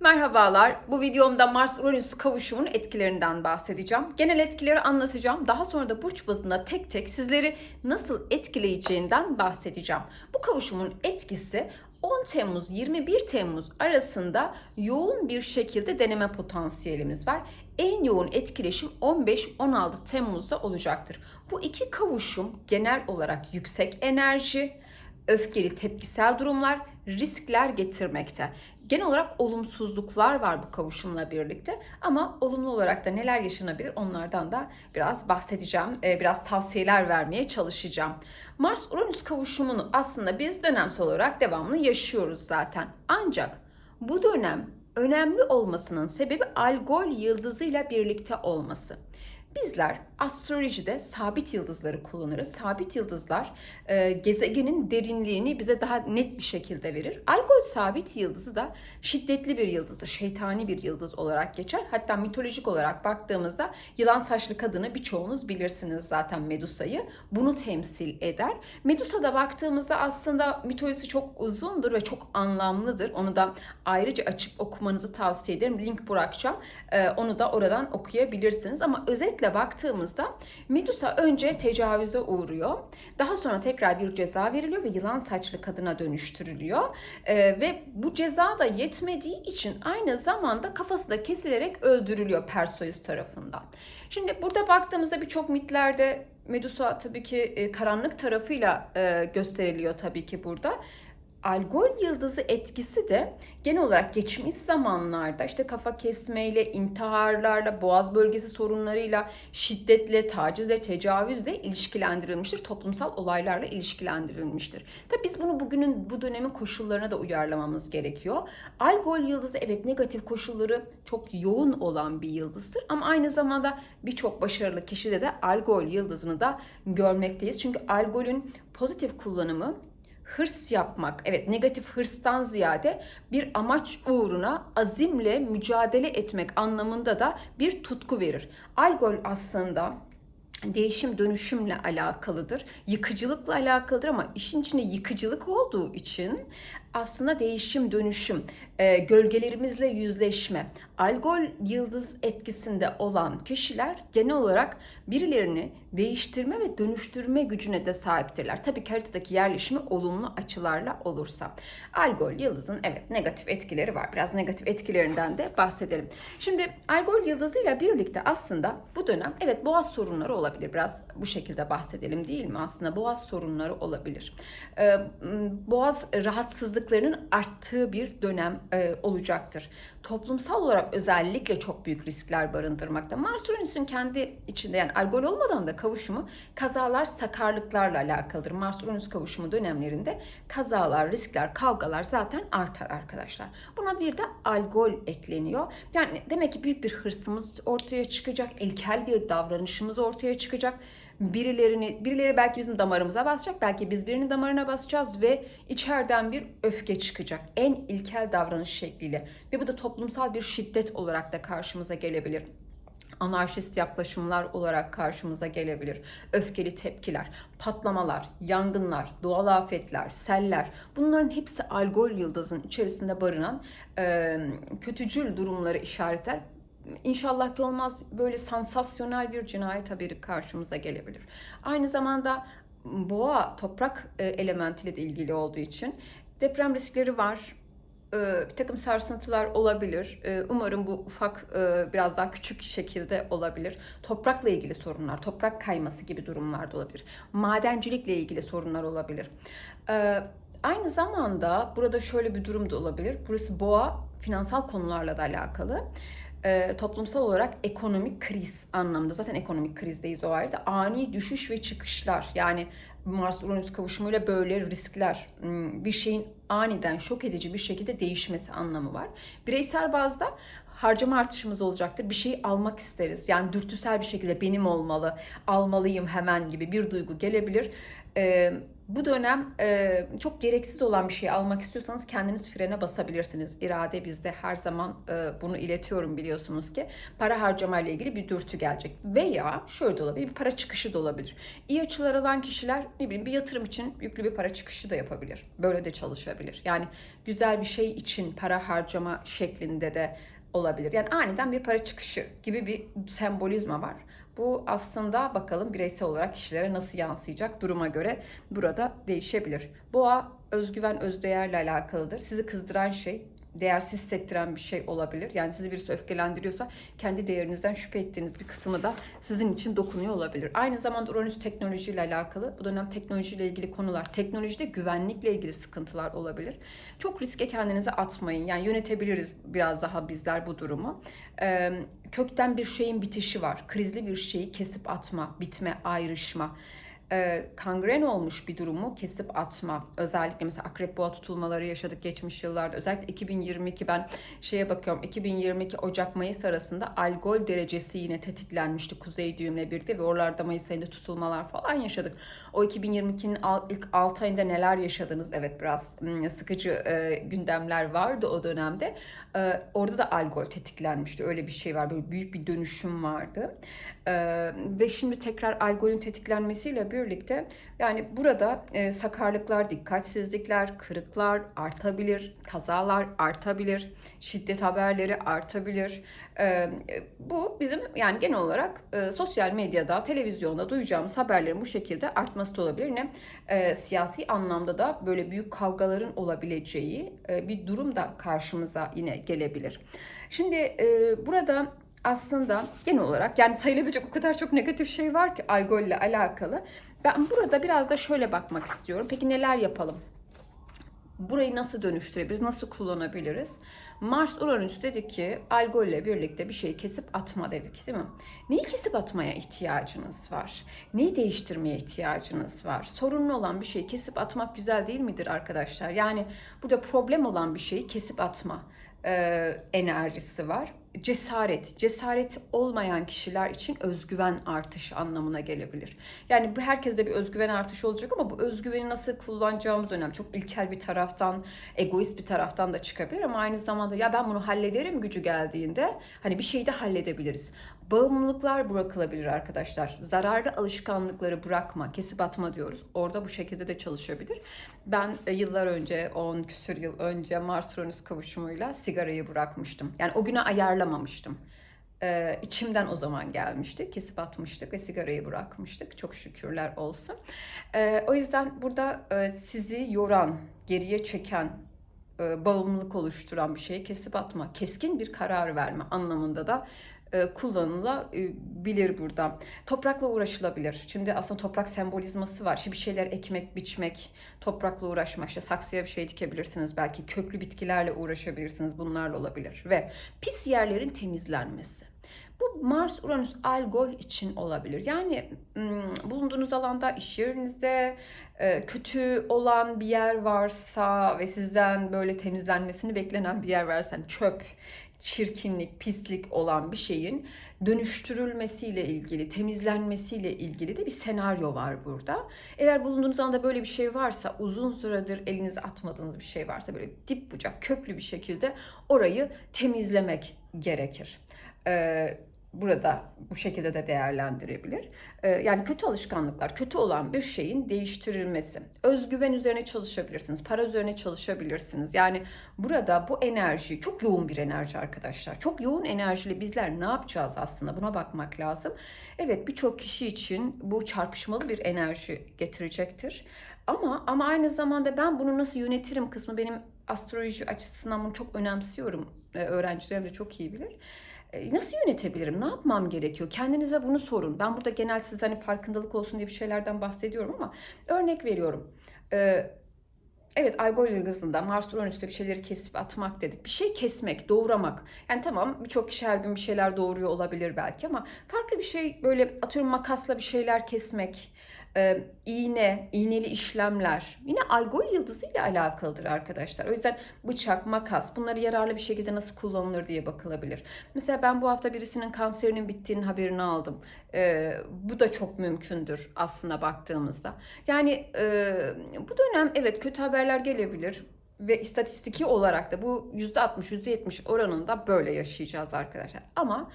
Merhabalar. Bu videomda Mars-Uranüs kavuşumunun etkilerinden bahsedeceğim. Genel etkileri anlatacağım. Daha sonra da burç bazında tek tek sizleri nasıl etkileyeceğinden bahsedeceğim. Bu kavuşumun etkisi 10 Temmuz 21 Temmuz arasında yoğun bir şekilde deneme potansiyelimiz var. En yoğun etkileşim 15-16 Temmuz'da olacaktır. Bu iki kavuşum genel olarak yüksek enerji, öfkeli tepkisel durumlar, riskler getirmekte. Genel olarak olumsuzluklar var bu kavuşumla birlikte ama olumlu olarak da neler yaşanabilir onlardan da biraz bahsedeceğim. Ee, Biraz tavsiyeler vermeye çalışacağım. Mars-Uranüs kavuşumunu aslında biz dönemsel olarak devamlı yaşıyoruz zaten. Ancak bu dönem önemli olmasının sebebi Algol yıldızıyla birlikte olması. Bizler astrolojide sabit yıldızları kullanırız. Sabit yıldızlar e, gezegenin derinliğini bize daha net bir şekilde verir. Algol sabit yıldızı da şiddetli bir yıldızdır. Şeytani bir yıldız olarak geçer. Hatta mitolojik olarak baktığımızda yılan saçlı kadını birçoğunuz bilirsiniz zaten Medusa'yı. Bunu temsil eder. Medusa'da baktığımızda aslında mitolojisi çok uzundur ve çok anlamlıdır. Onu da ayrıca açıp okumanızı tavsiye ederim. Link bırakacağım. E, onu da oradan okuyabilirsiniz. Ama özetle baktığımızda Medusa önce tecavüze uğruyor. Daha sonra tekrar bir ceza veriliyor ve yılan saçlı kadına dönüştürülüyor. Ee, ve bu ceza da yetmediği için aynı zamanda kafası da kesilerek öldürülüyor Perseus tarafından. Şimdi burada baktığımızda birçok mitlerde Medusa tabii ki e, karanlık tarafıyla e, gösteriliyor tabii ki burada. Algol yıldızı etkisi de genel olarak geçmiş zamanlarda işte kafa kesmeyle, intiharlarla, boğaz bölgesi sorunlarıyla, şiddetle, tacizle, tecavüzle ilişkilendirilmiştir. Toplumsal olaylarla ilişkilendirilmiştir. Tabi biz bunu bugünün bu dönemin koşullarına da uyarlamamız gerekiyor. Algol yıldızı evet negatif koşulları çok yoğun olan bir yıldızdır ama aynı zamanda birçok başarılı kişide de algol yıldızını da görmekteyiz. Çünkü algolün pozitif kullanımı hırs yapmak, evet negatif hırstan ziyade bir amaç uğruna azimle mücadele etmek anlamında da bir tutku verir. Algol aslında değişim dönüşümle alakalıdır. Yıkıcılıkla alakalıdır ama işin içinde yıkıcılık olduğu için aslında değişim dönüşüm, e, gölgelerimizle yüzleşme, algol yıldız etkisinde olan kişiler genel olarak birilerini değiştirme ve dönüştürme gücüne de sahiptirler. Tabii ki haritadaki yerleşimi olumlu açılarla olursa. Algol yıldızın evet negatif etkileri var. Biraz negatif etkilerinden de bahsedelim. Şimdi algol yıldızıyla birlikte aslında bu dönem evet boğaz sorunları olabilir. Biraz bu şekilde bahsedelim değil mi? Aslında boğaz sorunları olabilir. Ee, boğaz rahatsızlıklarının arttığı bir dönem e, olacaktır. Toplumsal olarak özellikle çok büyük riskler barındırmakta. Mars Uranüs'ün kendi içinde yani algol olmadan da kavuşumu kazalar, sakarlıklarla alakalıdır. Mars Uranüs kavuşumu dönemlerinde kazalar, riskler, kavgalar zaten artar arkadaşlar. Buna bir de algol ekleniyor. Yani demek ki büyük bir hırsımız ortaya çıkacak, ilkel bir davranışımız ortaya çıkacak birilerini birileri belki bizim damarımıza basacak belki biz birinin damarına basacağız ve içeriden bir öfke çıkacak. En ilkel davranış şekliyle. Ve bu da toplumsal bir şiddet olarak da karşımıza gelebilir. Anarşist yaklaşımlar olarak karşımıza gelebilir. Öfkeli tepkiler, patlamalar, yangınlar, doğal afetler, seller. Bunların hepsi algol yıldızın içerisinde barınan e, kötücül durumları işaretler İnşallah ki olmaz böyle sansasyonel bir cinayet haberi karşımıza gelebilir. Aynı zamanda boğa toprak e, elementiyle de ilgili olduğu için deprem riskleri var. E, bir takım sarsıntılar olabilir. E, umarım bu ufak biraz daha küçük şekilde olabilir. Toprakla ilgili sorunlar, toprak kayması gibi durumlar da olabilir. Madencilikle ilgili sorunlar olabilir. Aynı zamanda burada şöyle bir durum da olabilir. Burası boğa finansal konularla da alakalı e, toplumsal olarak ekonomik kriz anlamında zaten ekonomik krizdeyiz o ayrı ani düşüş ve çıkışlar yani Mars Uranüs kavuşumuyla böyle riskler bir şeyin aniden şok edici bir şekilde değişmesi anlamı var. Bireysel bazda harcama artışımız olacaktır. Bir şeyi almak isteriz. Yani dürtüsel bir şekilde benim olmalı, almalıyım hemen gibi bir duygu gelebilir. Ee, bu dönem e, çok gereksiz olan bir şey almak istiyorsanız kendiniz frene basabilirsiniz. İrade bizde her zaman e, bunu iletiyorum biliyorsunuz ki. Para harcama ile ilgili bir dürtü gelecek. Veya şöyle de olabilir, bir para çıkışı da olabilir. İyi açılar alan kişiler ne bileyim bir yatırım için yüklü bir para çıkışı da yapabilir. Böyle de çalışabilir. Yani güzel bir şey için para harcama şeklinde de olabilir. Yani aniden bir para çıkışı gibi bir sembolizma var. Bu aslında bakalım bireysel olarak kişilere nasıl yansıyacak duruma göre burada değişebilir. Boğa özgüven, özdeğerle alakalıdır. Sizi kızdıran şey değersiz hissettiren bir şey olabilir. Yani sizi birisi öfkelendiriyorsa kendi değerinizden şüphe ettiğiniz bir kısmı da sizin için dokunuyor olabilir. Aynı zamanda Uranüs teknolojiyle alakalı. Bu dönem teknolojiyle ilgili konular, teknolojide güvenlikle ilgili sıkıntılar olabilir. Çok riske kendinizi atmayın. Yani yönetebiliriz biraz daha bizler bu durumu. Ee, kökten bir şeyin bitişi var. Krizli bir şeyi kesip atma, bitme, ayrışma e, kangren olmuş bir durumu kesip atma. Özellikle mesela akrep boğa tutulmaları yaşadık geçmiş yıllarda. Özellikle 2022 ben şeye bakıyorum. 2022 Ocak Mayıs arasında algol derecesi yine tetiklenmişti kuzey düğümle birlikte ve oralarda Mayıs ayında tutulmalar falan yaşadık. O 2022'nin ilk 6 ayında neler yaşadınız? Evet biraz hmm, sıkıcı e, gündemler vardı o dönemde. E, orada da algol tetiklenmişti. Öyle bir şey var. Böyle büyük bir dönüşüm vardı. E, ve şimdi tekrar algolün tetiklenmesiyle birlikte yani burada e, sakarlıklar, dikkatsizlikler, kırıklar artabilir, kazalar artabilir, şiddet haberleri artabilir. E, bu bizim yani genel olarak e, sosyal medyada, televizyonda duyacağımız haberlerin bu şekilde artması da olabilir. Ne e, siyasi anlamda da böyle büyük kavgaların olabileceği e, bir durum da karşımıza yine gelebilir. Şimdi e, burada aslında genel olarak yani sayılabilecek o kadar çok negatif şey var ki alkolle alakalı. Ben burada biraz da şöyle bakmak istiyorum. Peki neler yapalım? Burayı nasıl dönüştürebiliriz? Nasıl kullanabiliriz? Mars Uranüs dedi ki algolle birlikte bir şeyi kesip atma dedik değil mi? Neyi kesip atmaya ihtiyacınız var? Neyi değiştirmeye ihtiyacınız var? Sorunlu olan bir şeyi kesip atmak güzel değil midir arkadaşlar? Yani burada problem olan bir şeyi kesip atma e, enerjisi var cesaret, cesaret olmayan kişiler için özgüven artışı anlamına gelebilir. Yani bu herkeste bir özgüven artışı olacak ama bu özgüveni nasıl kullanacağımız önemli. Çok ilkel bir taraftan, egoist bir taraftan da çıkabilir ama aynı zamanda ya ben bunu hallederim gücü geldiğinde hani bir şeyi de halledebiliriz. Bağımlılıklar bırakılabilir arkadaşlar. Zararlı alışkanlıkları bırakma, kesip atma diyoruz. Orada bu şekilde de çalışabilir. Ben e, yıllar önce, 10 küsür yıl önce Mars Uranüs kavuşumuyla sigarayı bırakmıştım. Yani o güne ayarlamamıştım. Ee, içimden o zaman gelmişti. Kesip atmıştık ve sigarayı bırakmıştık. Çok şükürler olsun. Ee, o yüzden burada e, sizi yoran, geriye çeken, e, bağımlılık oluşturan bir şeyi kesip atma, keskin bir karar verme anlamında da kullanılabilir burada. Toprakla uğraşılabilir. Şimdi aslında toprak sembolizması var. Şimdi bir şeyler ekmek, biçmek, toprakla uğraşmak. İşte saksıya bir şey dikebilirsiniz. Belki köklü bitkilerle uğraşabilirsiniz. Bunlarla olabilir. Ve pis yerlerin temizlenmesi. Bu Mars, Uranüs, Algol için olabilir. Yani bulunduğunuz alanda, iş yerinizde e, kötü olan bir yer varsa ve sizden böyle temizlenmesini beklenen bir yer varsa yani çöp, çirkinlik, pislik olan bir şeyin dönüştürülmesiyle ilgili, temizlenmesiyle ilgili de bir senaryo var burada. Eğer bulunduğunuz anda böyle bir şey varsa, uzun süredir elinize atmadığınız bir şey varsa böyle dip bucak, köklü bir şekilde orayı temizlemek gerekir. Ee, burada bu şekilde de değerlendirebilir. Ee, yani kötü alışkanlıklar, kötü olan bir şeyin değiştirilmesi. Özgüven üzerine çalışabilirsiniz, para üzerine çalışabilirsiniz. Yani burada bu enerji çok yoğun bir enerji arkadaşlar. Çok yoğun enerjili bizler ne yapacağız aslında buna bakmak lazım. Evet birçok kişi için bu çarpışmalı bir enerji getirecektir. Ama ama aynı zamanda ben bunu nasıl yönetirim kısmı benim astroloji açısından bunu çok önemsiyorum. Ee, öğrencilerim de çok iyi bilir. E, nasıl yönetebilirim? Ne yapmam gerekiyor? Kendinize bunu sorun. Ben burada genel siz hani farkındalık olsun diye bir şeylerden bahsediyorum ama örnek veriyorum. Ee, Evet Algol yıldızında Mars Uranüs'te bir şeyleri kesip atmak dedik. Bir şey kesmek, doğramak. Yani tamam birçok kişi her gün bir şeyler doğuruyor olabilir belki ama farklı bir şey böyle atıyorum makasla bir şeyler kesmek, e, iğne, iğneli işlemler yine algol yıldızı ile alakalıdır arkadaşlar. O yüzden bıçak, makas bunları yararlı bir şekilde nasıl kullanılır diye bakılabilir. Mesela ben bu hafta birisinin kanserinin bittiğinin haberini aldım. E, bu da çok mümkündür aslında baktığımızda. Yani e, bu dönem evet kötü haberler gelebilir ve istatistiki olarak da bu %60, %70 oranında böyle yaşayacağız arkadaşlar. Ama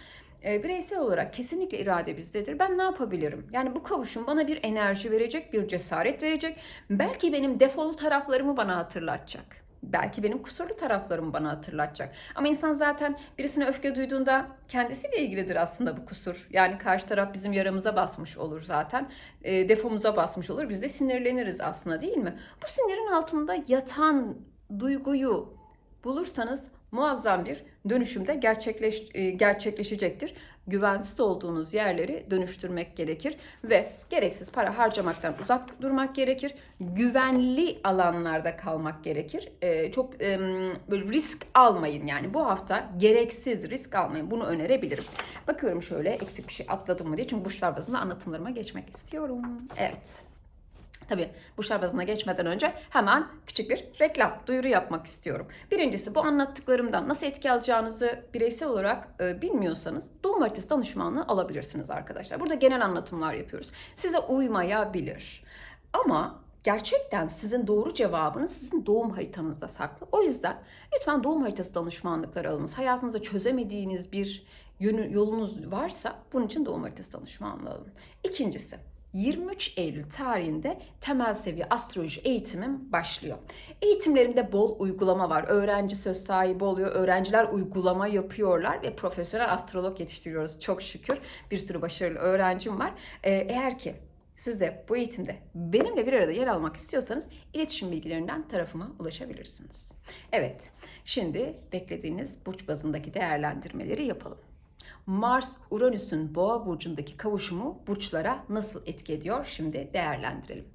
e, bireysel olarak kesinlikle irade bizdedir. Ben ne yapabilirim? Yani bu kavuşum bana bir enerji verecek, bir cesaret verecek. Belki benim defolu taraflarımı bana hatırlatacak. Belki benim kusurlu taraflarımı bana hatırlatacak. Ama insan zaten birisine öfke duyduğunda kendisiyle ilgilidir aslında bu kusur. Yani karşı taraf bizim yaramıza basmış olur zaten. E, defomuza basmış olur. Biz de sinirleniriz aslında değil mi? Bu sinirin altında yatan duyguyu bulursanız muazzam bir dönüşümde gerçekleş, e, gerçekleşecektir. Güvensiz olduğunuz yerleri dönüştürmek gerekir ve gereksiz para harcamaktan uzak durmak gerekir. Güvenli alanlarda kalmak gerekir. E, çok e, böyle risk almayın yani bu hafta gereksiz risk almayın. Bunu önerebilirim. Bakıyorum şöyle eksik bir şey atladım mı diye çünkü burçlar bazında anlatımlarıma geçmek istiyorum. Evet. Tabii burçlar bazına geçmeden önce hemen küçük bir reklam, duyuru yapmak istiyorum. Birincisi bu anlattıklarımdan nasıl etki alacağınızı bireysel olarak e, bilmiyorsanız doğum haritası danışmanlığı alabilirsiniz arkadaşlar. Burada genel anlatımlar yapıyoruz. Size uymayabilir. Ama gerçekten sizin doğru cevabınız sizin doğum haritanızda saklı. O yüzden lütfen doğum haritası danışmanlıkları alınız. Hayatınızda çözemediğiniz bir yönü, yolunuz varsa bunun için doğum haritası danışmanlığı alın. İkincisi 23 Eylül tarihinde temel seviye astroloji eğitimim başlıyor. Eğitimlerimde bol uygulama var. Öğrenci söz sahibi oluyor. Öğrenciler uygulama yapıyorlar ve profesyonel astrolog yetiştiriyoruz. Çok şükür bir sürü başarılı öğrencim var. Ee, eğer ki siz de bu eğitimde benimle bir arada yer almak istiyorsanız iletişim bilgilerinden tarafıma ulaşabilirsiniz. Evet, şimdi beklediğiniz burç bazındaki değerlendirmeleri yapalım. Mars Uranüs'ün Boğa burcundaki kavuşumu burçlara nasıl etki ediyor? Şimdi değerlendirelim.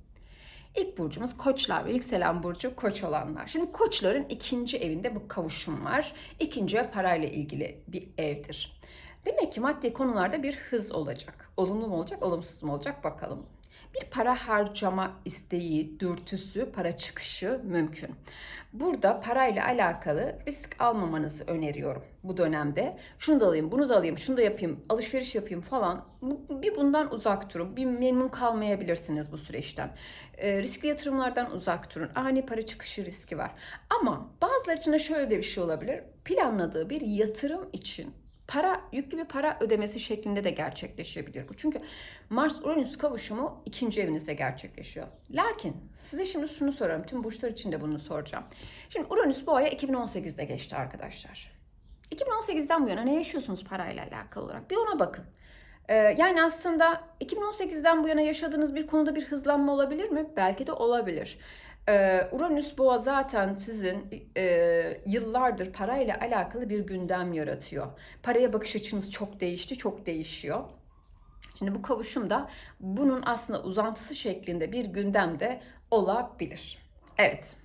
İlk burcumuz koçlar ve yükselen burcu koç olanlar. Şimdi koçların ikinci evinde bu kavuşum var. İkinci ev parayla ilgili bir evdir. Demek ki maddi konularda bir hız olacak. Olumlu mu olacak, olumsuz mu olacak bakalım bir para harcama isteği, dürtüsü, para çıkışı mümkün. Burada parayla alakalı risk almamanızı öneriyorum bu dönemde. Şunu da alayım, bunu da alayım, şunu da yapayım, alışveriş yapayım falan. Bir bundan uzak durun. Bir memnun kalmayabilirsiniz bu süreçten. E, riskli yatırımlardan uzak durun. Ani para çıkışı riski var. Ama bazıları için de şöyle de bir şey olabilir. Planladığı bir yatırım için para yüklü bir para ödemesi şeklinde de gerçekleşebilir bu. Çünkü Mars Uranüs kavuşumu ikinci evinizde gerçekleşiyor. Lakin size şimdi şunu sorarım. Tüm burçlar için de bunu soracağım. Şimdi Uranüs bu aya 2018'de geçti arkadaşlar. 2018'den bu yana ne yaşıyorsunuz parayla alakalı olarak? Bir ona bakın. Ee, yani aslında 2018'den bu yana yaşadığınız bir konuda bir hızlanma olabilir mi? Belki de olabilir. Ee, Uranüs boğa zaten sizin e, yıllardır parayla alakalı bir gündem yaratıyor. Paraya bakış açınız çok değişti, çok değişiyor. Şimdi bu kavuşum da bunun aslında uzantısı şeklinde bir gündemde olabilir. Evet.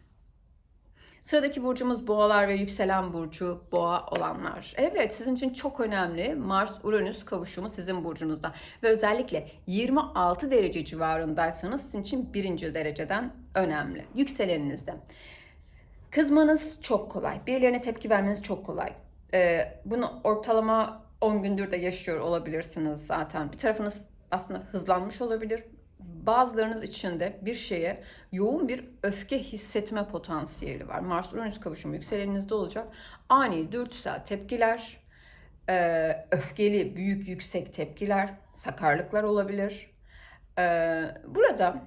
Sıradaki burcumuz boğalar ve yükselen burcu boğa olanlar. Evet sizin için çok önemli Mars-Uranüs kavuşumu sizin burcunuzda. Ve özellikle 26 derece civarındaysanız sizin için birinci dereceden önemli. Yükseleninizde. Kızmanız çok kolay. Birilerine tepki vermeniz çok kolay. Ee, bunu ortalama 10 gündür de yaşıyor olabilirsiniz zaten. Bir tarafınız aslında hızlanmış olabilir bazılarınız için de bir şeye yoğun bir öfke hissetme potansiyeli var. Mars Uranüs kavuşumu yükseleninizde olacak. Ani dürtüsel tepkiler, e, öfkeli büyük yüksek tepkiler, sakarlıklar olabilir. E, burada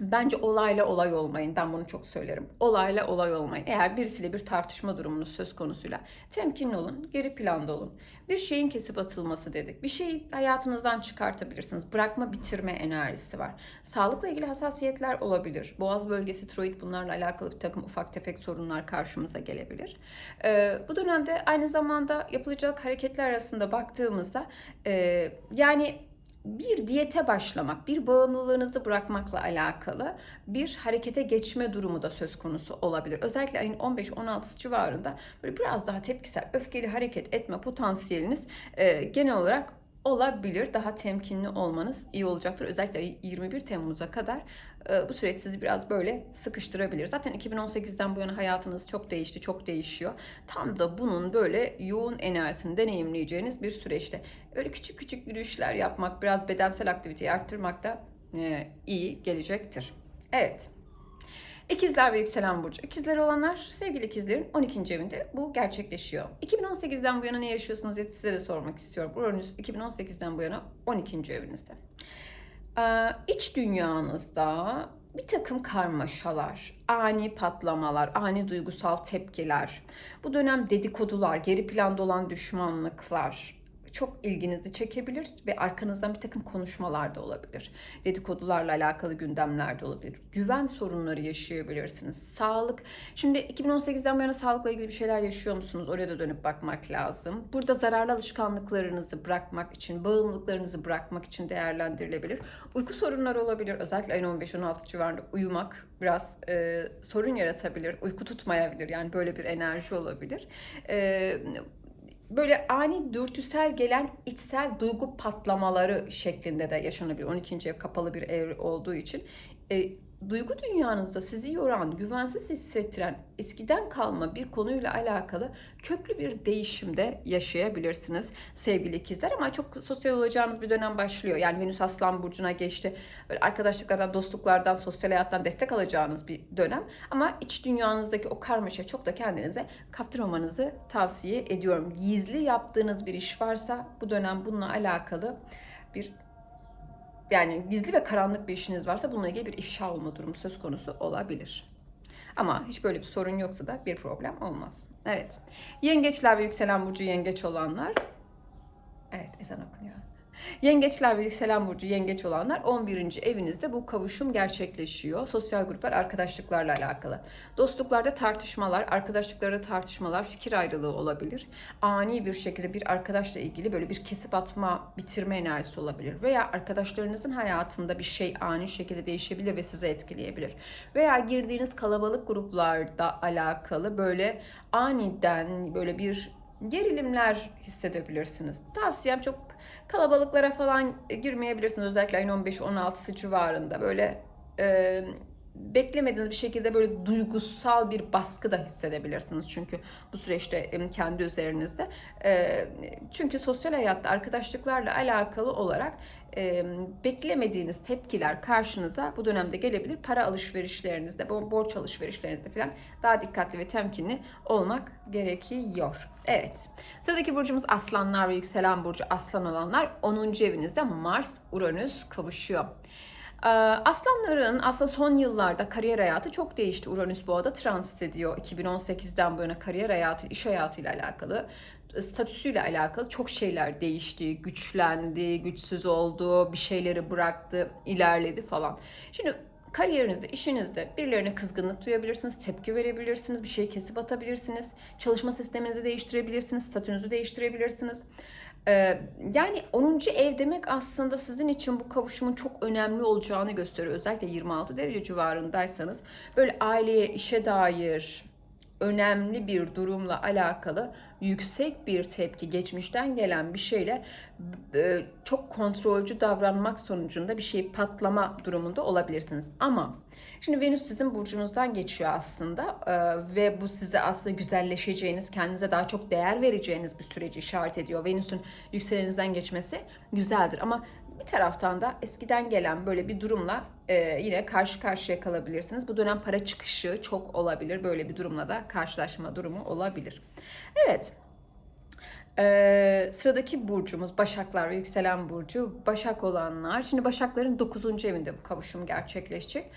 Bence olayla olay olmayın. Ben bunu çok söylerim. Olayla olay olmayın. Eğer birisiyle bir tartışma durumunuz söz konusuyla temkinli olun, geri planda olun. Bir şeyin kesip atılması dedik. Bir şeyi hayatınızdan çıkartabilirsiniz. Bırakma, bitirme enerjisi var. Sağlıkla ilgili hassasiyetler olabilir. Boğaz bölgesi, tiroid bunlarla alakalı bir takım ufak tefek sorunlar karşımıza gelebilir. Ee, bu dönemde aynı zamanda yapılacak hareketler arasında baktığımızda e, yani bir diyete başlamak, bir bağımlılığınızı bırakmakla alakalı bir harekete geçme durumu da söz konusu olabilir. Özellikle ayın 15-16 civarında böyle biraz daha tepkisel, öfkeli hareket etme potansiyeliniz e, genel olarak olabilir. Daha temkinli olmanız iyi olacaktır. Özellikle 21 Temmuz'a kadar bu süreç sizi biraz böyle sıkıştırabilir. Zaten 2018'den bu yana hayatınız çok değişti, çok değişiyor. Tam da bunun böyle yoğun enerjisini deneyimleyeceğiniz bir süreçte. Öyle küçük küçük yürüyüşler yapmak, biraz bedensel aktiviteyi arttırmak da e, iyi gelecektir. Evet. İkizler ve yükselen burcu. İkizler olanlar sevgili ikizlerin 12. evinde bu gerçekleşiyor. 2018'den bu yana ne yaşıyorsunuz diye size de sormak istiyorum. Uranüs 2018'den bu yana 12. evinizde. Ee, İç dünyanızda bir takım karmaşalar, ani patlamalar, ani duygusal tepkiler, bu dönem dedikodular, geri planda olan düşmanlıklar, çok ilginizi çekebilir ve arkanızdan bir takım konuşmalar da olabilir. Dedikodularla alakalı gündemler de olabilir. Güven sorunları yaşayabilirsiniz. Sağlık. Şimdi 2018'den bu yana sağlıkla ilgili bir şeyler yaşıyor musunuz? Oraya da dönüp bakmak lazım. Burada zararlı alışkanlıklarınızı bırakmak için, bağımlılıklarınızı bırakmak için değerlendirilebilir. Uyku sorunları olabilir. Özellikle ayın 15-16 civarında uyumak biraz e, sorun yaratabilir. Uyku tutmayabilir. Yani böyle bir enerji olabilir. E, böyle ani dürtüsel gelen içsel duygu patlamaları şeklinde de yaşanabilir. 12. ev kapalı bir ev olduğu için. E, duygu dünyanızda sizi yoran, güvensiz hissettiren, eskiden kalma bir konuyla alakalı köklü bir değişimde yaşayabilirsiniz sevgili ikizler. Ama çok sosyal olacağınız bir dönem başlıyor. Yani Venüs Aslan Burcu'na geçti. Böyle arkadaşlıklardan, dostluklardan, sosyal hayattan destek alacağınız bir dönem. Ama iç dünyanızdaki o karmaşa çok da kendinize kaptırmamanızı tavsiye ediyorum. Gizli yaptığınız bir iş varsa bu dönem bununla alakalı bir yani gizli ve karanlık bir işiniz varsa bununla ilgili bir ifşa olma durumu söz konusu olabilir. Ama hiç böyle bir sorun yoksa da bir problem olmaz. Evet. Yengeçler ve yükselen burcu yengeç olanlar. Evet ezan okunuyor. Yengeçler ve yükselen burcu yengeç olanlar 11. evinizde bu kavuşum gerçekleşiyor. Sosyal gruplar arkadaşlıklarla alakalı. Dostluklarda tartışmalar, arkadaşlıklarda tartışmalar, fikir ayrılığı olabilir. Ani bir şekilde bir arkadaşla ilgili böyle bir kesip atma, bitirme enerjisi olabilir. Veya arkadaşlarınızın hayatında bir şey ani şekilde değişebilir ve sizi etkileyebilir. Veya girdiğiniz kalabalık gruplarda alakalı böyle aniden böyle bir gerilimler hissedebilirsiniz. Tavsiyem çok kalabalıklara falan girmeyebilirsiniz. Özellikle ayın 15-16'sı civarında böyle beklemediğiniz bir şekilde böyle duygusal bir baskı da hissedebilirsiniz. Çünkü bu süreçte kendi üzerinizde. Çünkü sosyal hayatta arkadaşlıklarla alakalı olarak beklemediğiniz tepkiler karşınıza bu dönemde gelebilir. Para alışverişlerinizde, borç alışverişlerinizde falan daha dikkatli ve temkinli olmak gerekiyor. Evet. Sıradaki burcumuz aslanlar ve yükselen burcu aslan olanlar 10. evinizde Mars Uranüs kavuşuyor. Aslanların aslında son yıllarda kariyer hayatı çok değişti. Uranüs boğada transit ediyor. 2018'den bu yana kariyer hayatı, iş hayatıyla alakalı statüsüyle alakalı çok şeyler değişti, güçlendi, güçsüz oldu, bir şeyleri bıraktı, ilerledi falan. Şimdi kariyerinizde, işinizde birilerine kızgınlık duyabilirsiniz, tepki verebilirsiniz, bir şeyi kesip atabilirsiniz, çalışma sisteminizi değiştirebilirsiniz, statünüzü değiştirebilirsiniz. Ee, yani 10. ev demek aslında sizin için bu kavuşumun çok önemli olacağını gösteriyor. Özellikle 26 derece civarındaysanız böyle aileye, işe dair, önemli bir durumla alakalı yüksek bir tepki, geçmişten gelen bir şeyle e, çok kontrolcü davranmak sonucunda bir şey patlama durumunda olabilirsiniz. Ama şimdi Venüs sizin burcunuzdan geçiyor aslında e, ve bu size aslında güzelleşeceğiniz, kendinize daha çok değer vereceğiniz bir süreci işaret ediyor. Venüs'ün yükselenizden geçmesi güzeldir ama bir taraftan da eskiden gelen böyle bir durumla e, yine karşı karşıya kalabilirsiniz. Bu dönem para çıkışı çok olabilir. Böyle bir durumla da karşılaşma durumu olabilir. Evet. Ee, sıradaki burcumuz Başaklar ve yükselen burcu Başak olanlar. Şimdi Başakların 9. evinde bu kavuşum gerçekleşecek.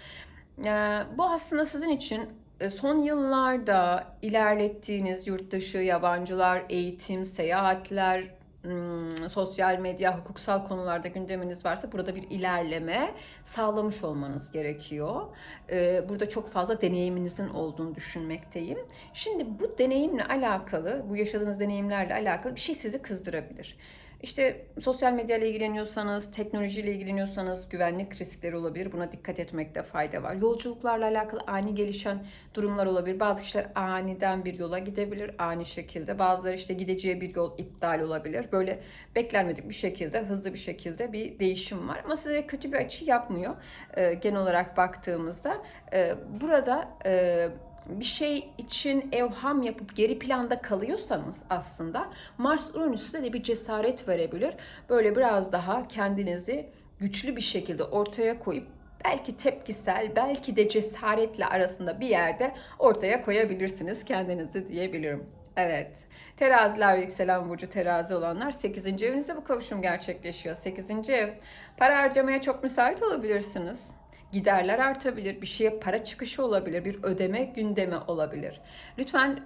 Ee, bu aslında sizin için e, son yıllarda ilerlettiğiniz yurt dışı, yabancılar, eğitim, seyahatler, Hmm, sosyal medya, hukuksal konularda gündeminiz varsa burada bir ilerleme sağlamış olmanız gerekiyor. Ee, burada çok fazla deneyiminizin olduğunu düşünmekteyim. Şimdi bu deneyimle alakalı, bu yaşadığınız deneyimlerle alakalı bir şey sizi kızdırabilir. İşte sosyal medya ile ilgileniyorsanız, teknolojiyle ilgileniyorsanız güvenlik riskleri olabilir. Buna dikkat etmekte fayda var. Yolculuklarla alakalı ani gelişen durumlar olabilir. Bazı kişiler aniden bir yola gidebilir ani şekilde. Bazıları işte gideceği bir yol iptal olabilir. Böyle beklenmedik bir şekilde, hızlı bir şekilde bir değişim var. Ama size kötü bir açı yapmıyor. Ee, genel olarak baktığımızda. Burada e, bir şey için evham yapıp geri planda kalıyorsanız aslında Mars Uranüs size de bir cesaret verebilir. Böyle biraz daha kendinizi güçlü bir şekilde ortaya koyup belki tepkisel, belki de cesaretle arasında bir yerde ortaya koyabilirsiniz kendinizi diyebilirim. Evet. Teraziler yükselen burcu terazi olanlar 8. evinizde bu kavuşum gerçekleşiyor. 8. ev. Para harcamaya çok müsait olabilirsiniz. Giderler artabilir, bir şeye para çıkışı olabilir, bir ödeme gündemi olabilir. Lütfen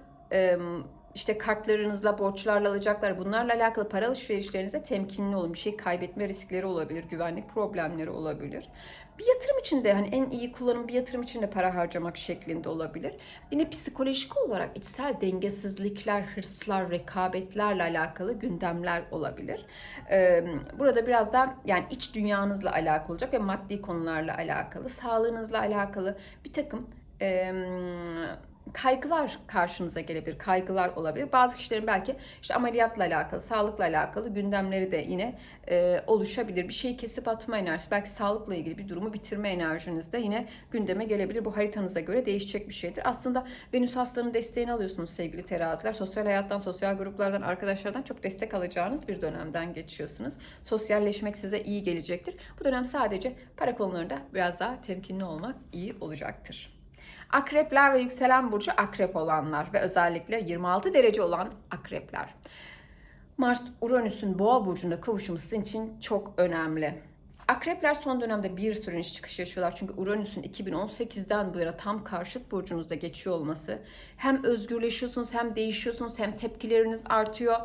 işte kartlarınızla, borçlarla alacaklar bunlarla alakalı para alışverişlerinize temkinli olun. Bir şey kaybetme riskleri olabilir, güvenlik problemleri olabilir. Bir yatırım için de hani en iyi kullanım bir yatırım için de para harcamak şeklinde olabilir. Yine psikolojik olarak içsel dengesizlikler, hırslar, rekabetlerle alakalı gündemler olabilir. Ee, burada biraz da yani iç dünyanızla alakalı olacak ve maddi konularla alakalı, sağlığınızla alakalı bir takım e, kaygılar karşınıza gelebilir, kaygılar olabilir. Bazı kişilerin belki işte ameliyatla alakalı, sağlıkla alakalı gündemleri de yine e, oluşabilir. Bir şeyi kesip atma enerjisi, belki sağlıkla ilgili bir durumu bitirme enerjiniz de yine gündeme gelebilir. Bu haritanıza göre değişecek bir şeydir. Aslında Venüs Aslan'ın desteğini alıyorsunuz sevgili teraziler. Sosyal hayattan, sosyal gruplardan, arkadaşlardan çok destek alacağınız bir dönemden geçiyorsunuz. Sosyalleşmek size iyi gelecektir. Bu dönem sadece para konularında biraz daha temkinli olmak iyi olacaktır. Akrepler ve yükselen burcu akrep olanlar ve özellikle 26 derece olan akrepler. Mars Uranüs'ün boğa burcunda kavuşumu sizin için çok önemli. Akrepler son dönemde bir sürü iniş çıkış yaşıyorlar. Çünkü Uranüs'ün 2018'den bu yana tam karşıt burcunuzda geçiyor olması. Hem özgürleşiyorsunuz hem değişiyorsunuz hem tepkileriniz artıyor.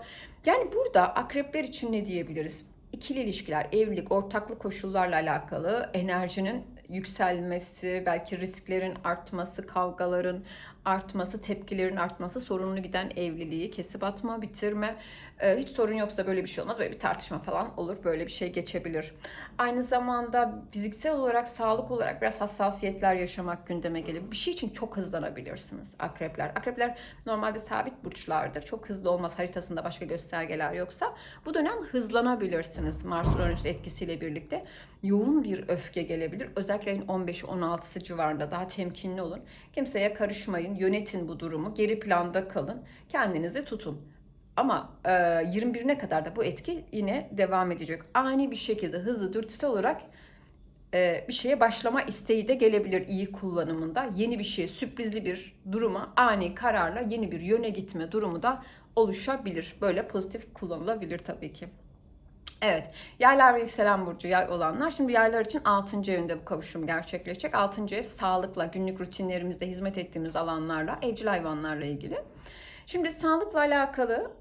Yani burada akrepler için ne diyebiliriz? İkili ilişkiler, evlilik, ortaklık koşullarla alakalı enerjinin yükselmesi, belki risklerin artması, kavgaların artması, tepkilerin artması, sorunlu giden evliliği kesip atma, bitirme. Ee, hiç sorun yoksa böyle bir şey olmaz. Böyle bir tartışma falan olur. Böyle bir şey geçebilir. Aynı zamanda fiziksel olarak, sağlık olarak biraz hassasiyetler yaşamak gündeme gelir. Bir şey için çok hızlanabilirsiniz akrepler. Akrepler normalde sabit burçlardır. Çok hızlı olmaz haritasında başka göstergeler yoksa. Bu dönem hızlanabilirsiniz Mars-Uranüs etkisiyle birlikte. Yoğun bir öfke gelebilir. Özellikle 15'i 16'sı civarında daha temkinli olun. Kimseye karışmayın, yönetin bu durumu. Geri planda kalın. Kendinizi tutun. Ama e, 21'ine kadar da bu etki yine devam edecek. Ani bir şekilde hızlı dürtüsel olarak e, bir şeye başlama isteği de gelebilir iyi kullanımında. Yeni bir şeye, sürprizli bir duruma ani kararla yeni bir yöne gitme durumu da oluşabilir. Böyle pozitif kullanılabilir tabii ki. Evet, yaylar ve yükselen burcu yay olanlar. Şimdi yaylar için 6. evinde bu kavuşum gerçekleşecek. 6. ev sağlıkla, günlük rutinlerimizde hizmet ettiğimiz alanlarla, evcil hayvanlarla ilgili. Şimdi sağlıkla alakalı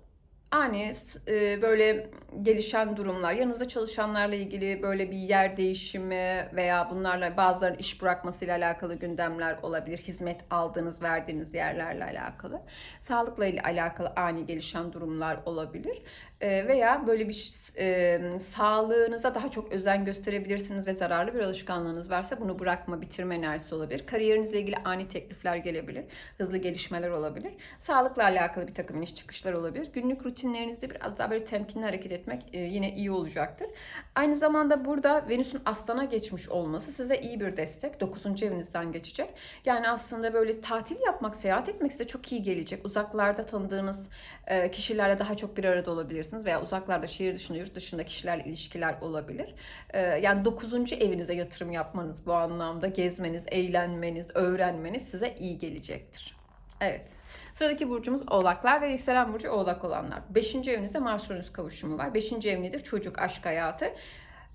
ani e, böyle gelişen durumlar, yanınızda çalışanlarla ilgili böyle bir yer değişimi veya bunlarla bazılarının iş bırakmasıyla alakalı gündemler olabilir. Hizmet aldığınız, verdiğiniz yerlerle alakalı. Sağlıkla alakalı ani gelişen durumlar olabilir. Veya böyle bir e, sağlığınıza daha çok özen gösterebilirsiniz ve zararlı bir alışkanlığınız varsa bunu bırakma, bitirme enerjisi olabilir. Kariyerinizle ilgili ani teklifler gelebilir. Hızlı gelişmeler olabilir. Sağlıkla alakalı bir takım iniş çıkışlar olabilir. Günlük rutinlerinizde biraz daha böyle temkinli hareket etmek e, yine iyi olacaktır. Aynı zamanda burada Venüs'ün Aslan'a geçmiş olması size iyi bir destek. 9. evinizden geçecek. Yani aslında böyle tatil yapmak, seyahat etmek size çok iyi gelecek. Uzaklarda tanıdığınız e, kişilerle daha çok bir arada olabilirsiniz veya uzaklarda şehir dışında, yurt dışında kişilerle ilişkiler olabilir. E, yani 9. evinize yatırım yapmanız bu anlamda gezmeniz, eğlenmeniz, öğrenmeniz size iyi gelecektir. Evet. Sıradaki burcumuz Oğlaklar ve yükselen burcu Oğlak olanlar. Beşinci evinizde Mars Uranüs kavuşumu var. Beşinci ev nedir? Çocuk, aşk hayatı.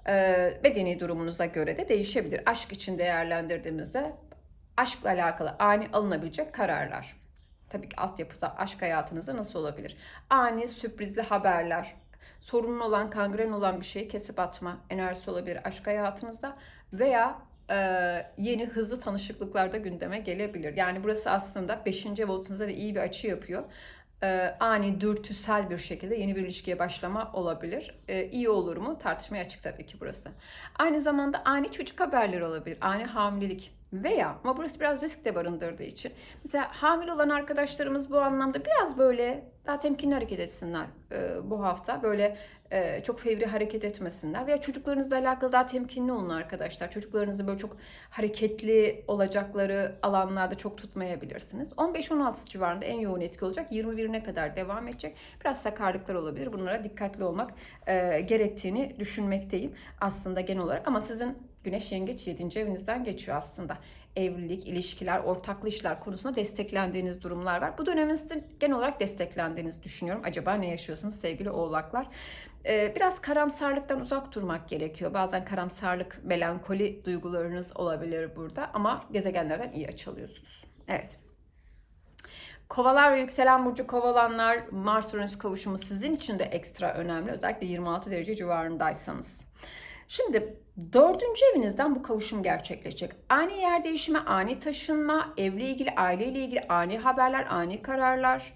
Ee, bedeni durumunuza göre de değişebilir. Aşk için değerlendirdiğimizde aşkla alakalı ani alınabilecek kararlar. Tabii ki altyapıda aşk hayatınızda nasıl olabilir? Ani sürprizli haberler, sorunlu olan, kangren olan bir şeyi kesip atma enerjisi olabilir aşk hayatınızda veya e, yeni hızlı tanışıklıklar da gündeme gelebilir. Yani burası aslında 5. voltunuzda da iyi bir açı yapıyor. e, ani dürtüsel bir şekilde yeni bir ilişkiye başlama olabilir. E, iyi olur mu? Tartışmaya açık tabii ki burası. Aynı zamanda ani çocuk haberleri olabilir. Ani hamilelik veya ama burası biraz risk de barındırdığı için. Mesela hamile olan arkadaşlarımız bu anlamda biraz böyle daha temkinli hareket etsinler e, bu hafta. Böyle e, çok fevri hareket etmesinler. Veya çocuklarınızla alakalı daha temkinli olun arkadaşlar. Çocuklarınızı böyle çok hareketli olacakları alanlarda çok tutmayabilirsiniz. 15-16 civarında en yoğun etki olacak. 21'ine kadar devam edecek. Biraz sakarlıklar olabilir. Bunlara dikkatli olmak e, gerektiğini düşünmekteyim aslında genel olarak. Ama sizin Güneş Yengeç 7. evinizden geçiyor aslında. Evlilik, ilişkiler, ortaklı işler konusunda desteklendiğiniz durumlar var. Bu döneminizde genel olarak desteklendiğinizi düşünüyorum. Acaba ne yaşıyorsunuz sevgili oğlaklar? Ee, biraz karamsarlıktan uzak durmak gerekiyor. Bazen karamsarlık, melankoli duygularınız olabilir burada ama gezegenlerden iyi açılıyorsunuz. Evet. Kovalar ve yükselen burcu kovalanlar Mars Uranüs kavuşumu sizin için de ekstra önemli. Özellikle 26 derece civarındaysanız. Şimdi dördüncü evinizden bu kavuşum gerçekleşecek. Ani yer değişimi, ani taşınma, evle ilgili, aileyle ilgili ani haberler, ani kararlar.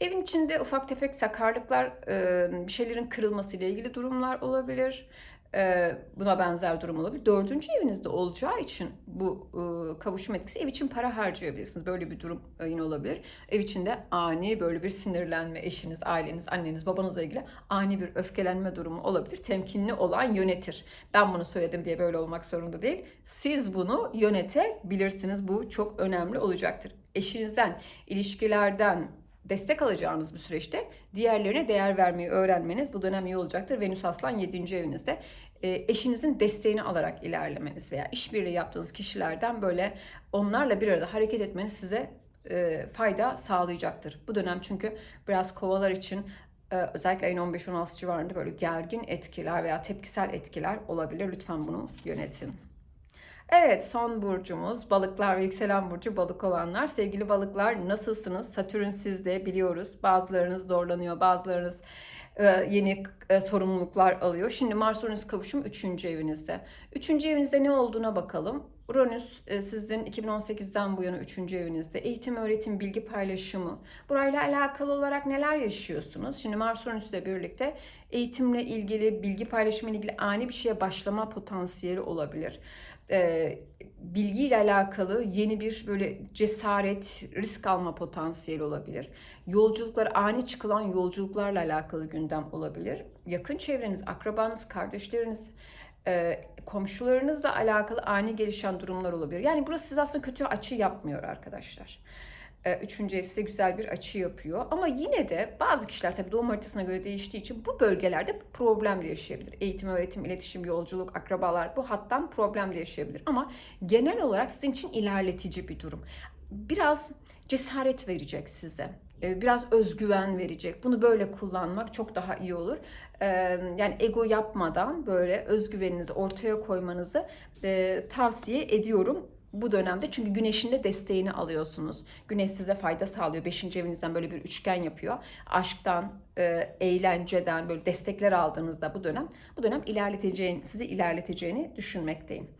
Evin içinde ufak tefek sakarlıklar, bir şeylerin kırılması ile ilgili durumlar olabilir. Buna benzer durum olabilir. Dördüncü evinizde olacağı için bu kavuşum etkisi ev için para harcayabilirsiniz. Böyle bir durum yine olabilir. Ev içinde ani böyle bir sinirlenme, eşiniz, aileniz, anneniz, babanızla ilgili ani bir öfkelenme durumu olabilir. Temkinli olan yönetir. Ben bunu söyledim diye böyle olmak zorunda değil. Siz bunu yönetebilirsiniz. Bu çok önemli olacaktır. Eşinizden, ilişkilerden, destek alacağınız bir süreçte diğerlerine değer vermeyi öğrenmeniz bu dönem iyi olacaktır. Venüs Aslan 7. evinizde e, eşinizin desteğini alarak ilerlemeniz veya işbirliği yaptığınız kişilerden böyle onlarla bir arada hareket etmeniz size e, fayda sağlayacaktır. Bu dönem çünkü biraz kovalar için e, özellikle ayın 15-16 civarında böyle gergin etkiler veya tepkisel etkiler olabilir. Lütfen bunu yönetin. Evet son burcumuz balıklar ve yükselen burcu balık olanlar. Sevgili balıklar nasılsınız? Satürn sizde biliyoruz. Bazılarınız zorlanıyor, bazılarınız e, yeni e, sorumluluklar alıyor. Şimdi Mars Uranüs kavuşum 3. evinizde. 3. evinizde ne olduğuna bakalım. Uranüs e, sizin 2018'den bu yana 3. evinizde. Eğitim, öğretim, bilgi paylaşımı. Burayla alakalı olarak neler yaşıyorsunuz? Şimdi Mars Uranüs ile birlikte eğitimle ilgili, bilgi paylaşımı ilgili ani bir şeye başlama potansiyeli olabilir e, bilgiyle alakalı yeni bir böyle cesaret, risk alma potansiyeli olabilir. Yolculuklar, ani çıkılan yolculuklarla alakalı gündem olabilir. Yakın çevreniz, akrabanız, kardeşleriniz, e, komşularınızla alakalı ani gelişen durumlar olabilir. Yani burası size aslında kötü açı yapmıyor arkadaşlar. E, üçüncü ev size güzel bir açı yapıyor. Ama yine de bazı kişiler tabii doğum haritasına göre değiştiği için bu bölgelerde problem de yaşayabilir. Eğitim, öğretim, iletişim, yolculuk, akrabalar bu hattan problem de yaşayabilir. Ama genel olarak sizin için ilerletici bir durum. Biraz cesaret verecek size e, biraz özgüven verecek. Bunu böyle kullanmak çok daha iyi olur. E, yani ego yapmadan böyle özgüveninizi ortaya koymanızı tavsiye ediyorum bu dönemde çünkü güneşin de desteğini alıyorsunuz. Güneş size fayda sağlıyor. Beşinci evinizden böyle bir üçgen yapıyor. Aşktan, e, eğlenceden böyle destekler aldığınızda bu dönem bu dönem ilerleteceğini, sizi ilerleteceğini düşünmekteyim.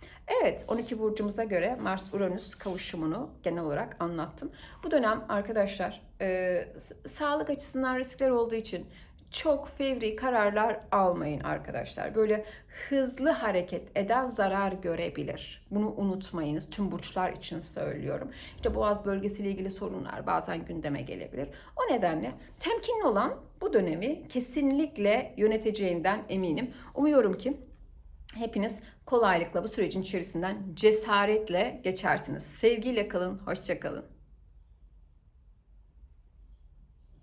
Evet 12 burcumuza göre Mars Uranüs kavuşumunu genel olarak anlattım. Bu dönem arkadaşlar e, sağlık açısından riskler olduğu için çok fevri kararlar almayın arkadaşlar. Böyle hızlı hareket eden zarar görebilir. Bunu unutmayınız. Tüm burçlar için söylüyorum. İşte boğaz bölgesiyle ilgili sorunlar bazen gündeme gelebilir. O nedenle temkinli olan bu dönemi kesinlikle yöneteceğinden eminim. Umuyorum ki hepiniz kolaylıkla bu sürecin içerisinden cesaretle geçersiniz. Sevgiyle kalın, hoşça kalın.